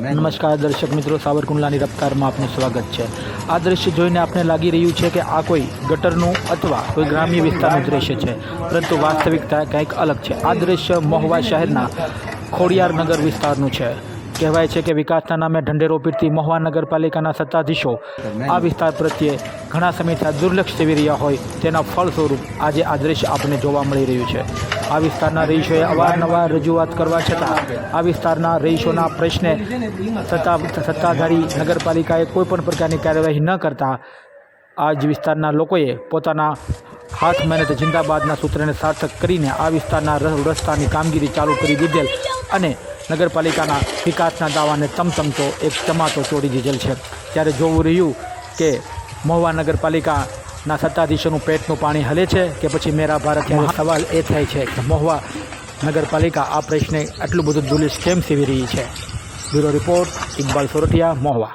નમસ્કાર દર્શક મિત્રો, સાવરકુંડલાની રફતારમાં આપનું સ્વાગત છે. આ દ્રશ્ય જોઈને આપને લાગી રહ્યું છે કે આ કોઈ ગટરનું અથવા કોઈ ગ્રામ્ય વિસ્તારનું દ્રશ્ય છે, પરંતુ વાસ્તવિકતા કંઈક અલગ છે. આ દ્રશ્ય મહુવા શહેરના ખોડિયારનગર વિસ્તારનું છે. કહેવાય છે કે વિકાસના નામે ઢંઢેરો પીટતી મહુવા નગરપાલિકાના સત્તાધીશો આ વિસ્તાર પ્રત્યે ઘણા સમયથી દુર્લક્ષ સેવી રહ્યા હોય તેના ફળ સ્વરૂપ આજે આ દ્રશ્ય આપણને જોવા મળી રહ્યું છે. આ વિસ્તારના રહીશોએ અવારનવાર રજૂઆત કરવા છતાં આ વિસ્તારના રહીશોના પ્રશ્ને સત્તા સત્તાધારી નગરપાલિકાએ કોઈપણ પ્રકારની કાર્યવાહી ન કરતા આ જ વિસ્તારના લોકોએ પોતાના હાથ મહેનત જિંદાબાદના સૂત્રને સાર્થક કરીને આ વિસ્તારના રસ્તાની કામગીરી ચાલુ કરી દીધેલ અને નગરપાલિકાના વિકાસના દાવાને તમતમતો એક ચમાતો તોડી દીધેલ છે. ત્યારે જોવું રહ્યું કે મહુવા નગરપાલિકાના સત્તાધીશોનું પેટનું પાણી હલે છે કે પછી મેરા ભારત ત્યારે સવાલ એ થાય છે કે મહુવા નગરપાલિકા આ પ્રશ્ને આટલું બધું દુલિશ કેમ સેવી રહી છે? Bureau report Iqbal Sorathiya Mahuva.